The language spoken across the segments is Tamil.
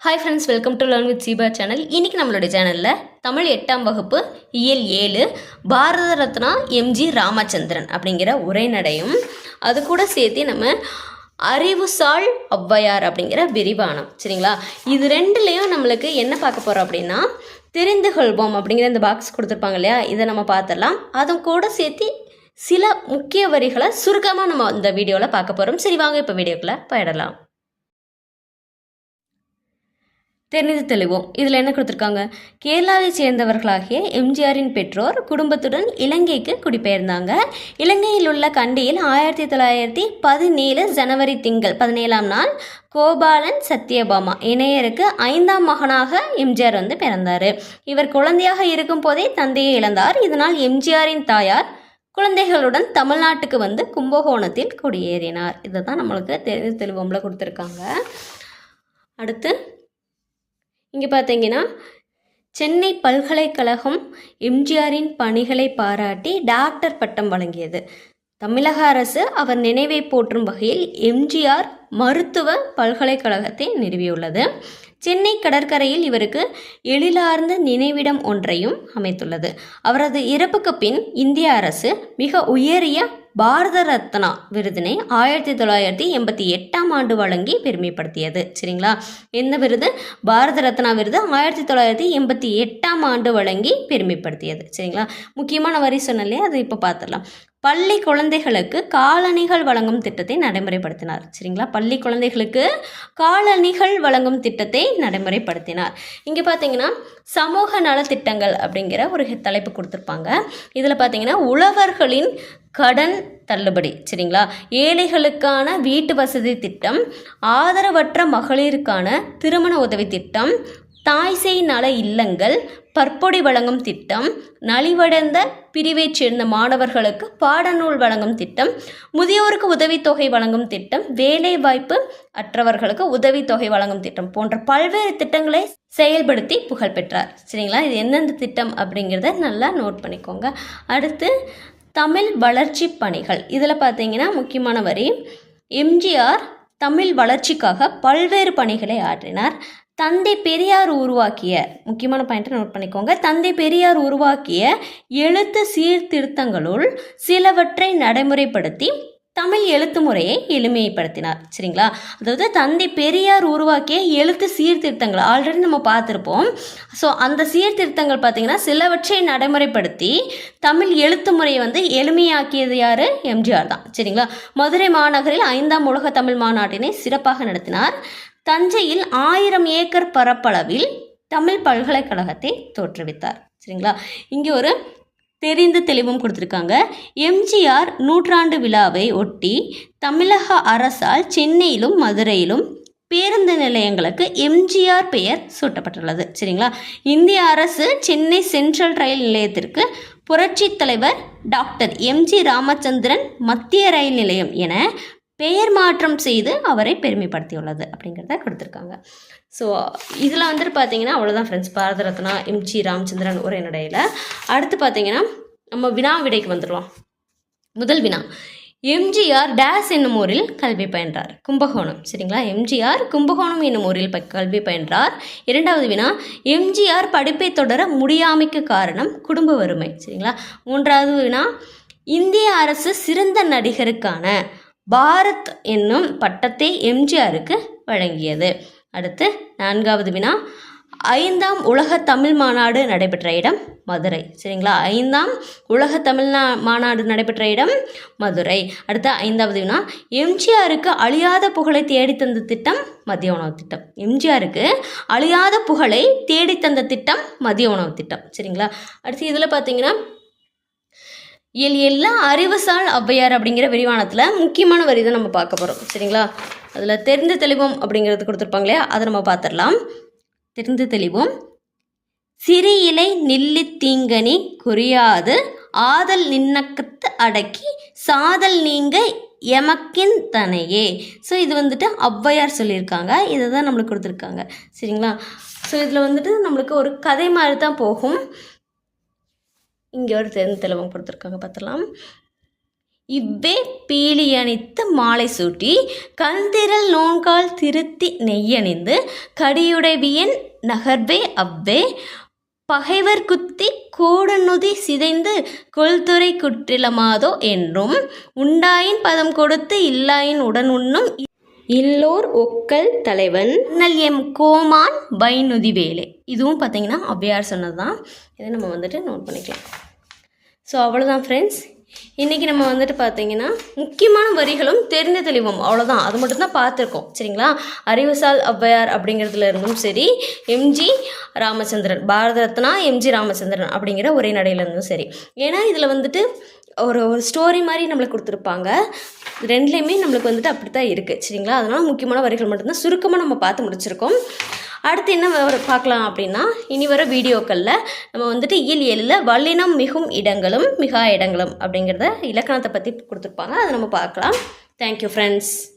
Hi friends welcome to learn with Ziba channel இன்றைக்கி நம்மளுடைய சேனலில் தமிழ் எட்டாம் வகுப்பு இயல் ஏழு பாரத ரத்னா எம்ஜி ராமச்சந்திரன் அப்படிங்கிற உரைநடையும் அது கூட சேர்த்து நம்ம அறிவுசால் ஒளவையார் அப்படிங்கிற விரிவானம் சரிங்களா? இது ரெண்டுலேயும் நம்மளுக்கு என்ன பார்க்க போகிறோம் அப்படின்னா தெரிந்து கொள்வோம் அப்படிங்கிற இந்த பாக்ஸ் கொடுத்துருப்பாங்க இல்லையா? இதை நம்ம பார்த்துடலாம். அதுவும் கூட சேர்த்து சில முக்கிய வரிகளை சுருக்கமாக நம்ம இந்த வீடியோவில் பார்க்க போகிறோம் சரி வாங்க இப்போ வீடியோக்குள்ளே போயிடலாம். தெரிந்து தெளிவோம். இதில் என்ன கொடுத்துருக்காங்க? கேரளாவை சேர்ந்தவர்களாகிய எம்ஜிஆரின் பெற்றோர் குடும்பத்துடன் இலங்கைக்கு குடிபெயர்ந்தாங்க. இலங்கையில் உள்ள கண்டியில் ஆயிரத்தி தொள்ளாயிரத்தி பதினேழு ஜனவரி திங்கள் பதினேழாம் நாள் கோபாலன் சத்யபாமா இணையருக்கு ஐந்தாம் மகனாக எம்ஜிஆர் வந்து பிறந்தார். இவர் குழந்தையாக இருக்கும் போதே தந்தையை இழந்தார். இதனால் எம்ஜிஆரின் தாயார் குழந்தைகளுடன் தமிழ்நாட்டுக்கு வந்து கும்பகோணத்தில் குடியேறினார். இதை தான் நம்மளுக்கு தெரிந்து தெளிவோம்ல கொடுத்துருக்காங்க. அடுத்து இங்கே பார்த்தீங்கன்னா சென்னை பல்கலைக்கழகம் எம்ஜிஆரின் பணிகளை பாராட்டி டாக்டர் பட்டம் வழங்கியது. தமிழக அரசு அவர் நினைவை போற்றும் வகையில் எம்ஜிஆர் மருத்துவ பல்கலைக்கழகத்தை நிறுவியுள்ளது. சென்னை கடற்கரையில் இவருக்கு எழிலார்ந்த நினைவிடம் ஒன்றையும் அமைத்துள்ளது. அவரது இறப்புக்கு பின் இந்திய அரசு மிக உயரிய பாரத ரத்னா விருதினை ஆயிரத்தி தொள்ளாயிரத்தி எண்பத்தி எட்டாம் ஆண்டு வழங்கி பெருமைப்படுத்தியது. சரிங்களா? எந்த விருது பாரத ரத்னா விருது ஆயிரத்தி தொள்ளாயிரத்தி எண்பத்தி எட்டாம் ஆண்டு வழங்கி பெருமைப்படுத்தியது. சரிங்களா? முக்கியமான வரி சொன்னாலே அது இப்போ பார்த்துடலாம் பள்ளி குழந்தைகளுக்கு காலணிகள் வழங்கும் திட்டத்தை நடைமுறைப்படுத்தினார். சரிங்களா? பள்ளி குழந்தைகளுக்கு காலணிகள் வழங்கும் திட்டத்தை நடைமுறைப்படுத்தினார். இங்கே பார்த்தீங்கன்னா சமூக நலத்திட்டங்கள் அப்படிங்கிற ஒரு தலைப்பு கொடுத்துருப்பாங்க. இதில் பார்த்தீங்கன்னா உழவர்களின் கடன் தள்ளுபடி சரிங்களா? ஏழைகளுக்கான வீட்டு வசதி திட்டம் ஆதரவற்ற மகளிருக்கான திருமண உதவி திட்டம் தாய்சேய் நல இல்லங்கள் பற்பொடி வழங்கும் திட்டம் நலிவடைந்த பிரிவைச் சேர்ந்த மாணவர்களுக்கு பாடநூல் வழங்கும் திட்டம் முதியோருக்கு உதவித்தொகை வழங்கும் திட்டம் வேலைவாய்ப்பு அற்றவர்களுக்கு உதவித்தொகை வழங்கும் திட்டம் போன்ற பல்வேறு திட்டங்களை செயல்படுத்தி புகழ் பெற்றார். சரிங்களா? இது எந்தெந்த திட்டம் அப்படிங்கிறத நல்லா நோட் பண்ணிக்கோங்க. அடுத்து தமிழ் வளர்ச்சி பணிகள். இதில் பார்த்தீங்கன்னா முக்கியமான வரி எம்ஜிஆர் தமிழ் வளர்ச்சிக்காக பல்வேறு பணிகளை ஆற்றினார். தந்தை பெரியார் உருவாக்கிய முக்கியமான பாயிண்ட்டை நோட் பண்ணிக்கோங்க. தந்தை பெரியார் உருவாக்கிய எழுத்து சீர்திருத்தங்களுள் சிலவற்றை நடைமுறைப்படுத்தி தமிழ் எழுத்து முறையை எளிமைப்படுத்தினார். சரிங்களா? அதாவது தந்தை பெரியார் உருவாக்கிய எழுத்து சீர்திருத்தங்கள். ஆல்ரெடி நம்ம பார்த்துருப்போம். ஸோ அந்த சீர்திருத்தங்கள் பார்த்திங்கன்னா சிலவற்றை நடைமுறைப்படுத்தி தமிழ் எழுத்து முறையை வந்து எளிமையாக்கியது யார்? எம்ஜிஆர் தான். சரிங்களா? மதுரை மாநகரில் ஐந்தாம் உலக தமிழ் மாநாட்டினை சிறப்பாக நடத்தினார் தஞ்சையில் ஆயிரம் ஏக்கர் பரப்பளவில் தமிழ் பல்கலைக்கழகத்தை தோற்றுவித்தார். சரிங்களா? இங்கே ஒரு தெரிந்து தெளிவும் கொடுத்துருக்காங்க. எம்ஜிஆர் நூற்றாண்டு விழாவை ஒட்டி தமிழக அரசால் சென்னையிலும் மதுரையிலும் பேருந்து நிலையங்களுக்கு எம்ஜிஆர் பெயர் சூட்டப்பட்டுள்ளது. சரிங்களா? இந்திய அரசு சென்னை சென்ட்ரல் ரயில் நிலையத்திற்கு புரட்சித் தலைவர் டாக்டர் எம்ஜி ராமச்சந்திரன் மத்திய ரயில் நிலையம் என பெயர் மாற்றம் செய்து அவரை பெருமைப்படுத்தியுள்ளது அப்படிங்கிறத கொடுத்துருக்காங்க. ஸோ இதில் வந்துட்டு பார்த்தீங்கன்னா அவ்வளோதான் ஃப்ரெண்ட்ஸ் பாரத ரத்னா எம்ஜி ராமச்சந்திரன் உரைநடையில் அடுத்து பார்த்தீங்கன்னா நம்ம வினா விடைக்கு வந்துடலாம். முதல் வினா. எம்ஜிஆர் டேஸ் என்னும் ஊரில் கல்வி பயின்றார். கும்பகோணம். சரிங்களா? எம்ஜிஆர் கும்பகோணம் என்னும் ஊரில் ப கல்வி பயின்றார். இரண்டாவது வினா. எம்ஜிஆர் படிப்பை தொடர முடியாமைக்கு காரணம் குடும்ப வறுமை. சரிங்களா? மூன்றாவது வினா. இந்திய அரசு சிறந்த நடிகருக்கான பாரத் என்னும் பட்டத்தை எம்ஜிஆருக்கு வழங்கியது. அடுத்து நான்காவது வினா. ஐந்தாம் உலக தமிழ் மாநாடு நடைபெற்ற இடம் மதுரை. சரிங்களா? ஐந்தாம் உலக தமிழ் மாநாடு நடைபெற்ற இடம் மதுரை. அடுத்த ஐந்தாவது வினா. எம்ஜிஆருக்கு அழியாத புகழை தேடித்தந்த திட்டம் மதிய உணவு திட்டம். எம்ஜிஆருக்கு அழியாத புகழை தேடித்தந்த திட்டம் மதிய உணவு திட்டம். சரிங்களா? அடுத்து இதில் பார்த்தீங்கன்னா எல் எல்லா அறிவுசால் ஔவையார் அப்படிங்கிற விரிவானத்தில் முக்கியமான வரி தான் நம்ம பார்க்க போகிறோம் சரிங்களா? அதில் தெரிந்து தெளிவோம் அப்படிங்கிறது கொடுத்துருப்பாங்க இல்லையா அதை நம்ம பார்த்துடலாம். தெரிந்து தெளிவோம். சிறு இலை நெல்லி தீங்கனி குறியாது ஆதல் நின்னக்கத்து அடக்கி சாதல் நீங்க எமக்கின் தனையே. ஸோ இது வந்துட்டு ஔவையார் சொல்லியிருக்காங்க. இதை தான் நம்மளுக்கு கொடுத்துருக்காங்க. சரிங்களா? ஸோ இதில் வந்துட்டு நம்மளுக்கு ஒரு கதை மாதிரி தான் போகும். இங்கே ஒரு தெரிந்து கொடுத்துருக்காங்க பார்த்துலாம் இவ்வே பீலியணித்து மாலை சூட்டி கல்திரல் நோன்கால் திருத்தி நெய்யணிந்து கடியுடைவியன் நகர்வே அவ்வே பகைவர் குத்தி கோடநுதி சிதைந்து கொள்துறை குற்றிலமாதோ என்றும் உண்டாயின் பதம் கொடுத்து இல்லாயின் உடன் உண்ணும் இல்லோர் ஒக்கல் தலைவன். எம் கோமான் வைநுதி வேலை இதுவும் பார்த்தீங்கன்னா ஔவையார் சொன்னது தான் இதை நம்ம வந்துட்டு நோட் பண்ணிக்கலாம். ஸோ அவ்வளோதான் ஃப்ரெண்ட்ஸ் இன்றைக்கி நம்ம வந்துட்டு பார்த்தீங்கன்னா முக்கியமான வரிகளும் தெரிந்த தெளிவும். அவ்வளோதான் அது மட்டும்தான் பார்த்துருக்கோம். சரிங்களா? அறிவுசால் ஔவையார் அப்படிங்கிறதுல இருந்தும் சரி எம்ஜி ராமச்சந்திரன் பாரத ரத்னா எம்ஜி ராமச்சந்திரன் அப்படிங்கிற ஒரே நடையிலேருந்தும் சரி. ஏன்னா இதில் வந்துட்டு ஒரு ஒரு ஸ்டோரி மாதிரி நம்மளுக்கு கொடுத்துருப்பாங்க. ரெண்டுலேயுமே நம்மளுக்கு வந்துட்டு அப்படி தான் இருக்குது சரிங்களா? அதனால் முக்கியமான வரிகள் மட்டும்தான் சுருக்கமாக நம்ம பார்த்து முடிச்சிருக்கோம். அடுத்து என்ன வர- பார்க்கலாம் அப்படின்னா இனி வர வீடியோக்களில் நம்ம வந்துட்டு இயல் எழில் வல்லினம் மிகும் இடங்களும் மிகா இடங்களும் அப்படிங்கிறத இலக்கணத்தை பற்றி கொடுத்துருப்பாங்க. அதை நம்ம பார்க்கலாம். தேங்க்யூ ஃப்ரெண்ட்ஸ்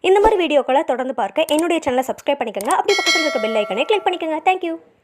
இந்த மாதிரி வீடியோக்களை தொடர்ந்து பார்க்க என்னுடைய சேனலை சப்ஸ்கிரைப் பண்ணிக்கோங்க. அப்படி பக்கத்தில் இருக்க பெல் ஐக்கனை கிளிக் பண்ணிக்கோங்க. தேங்க்யூ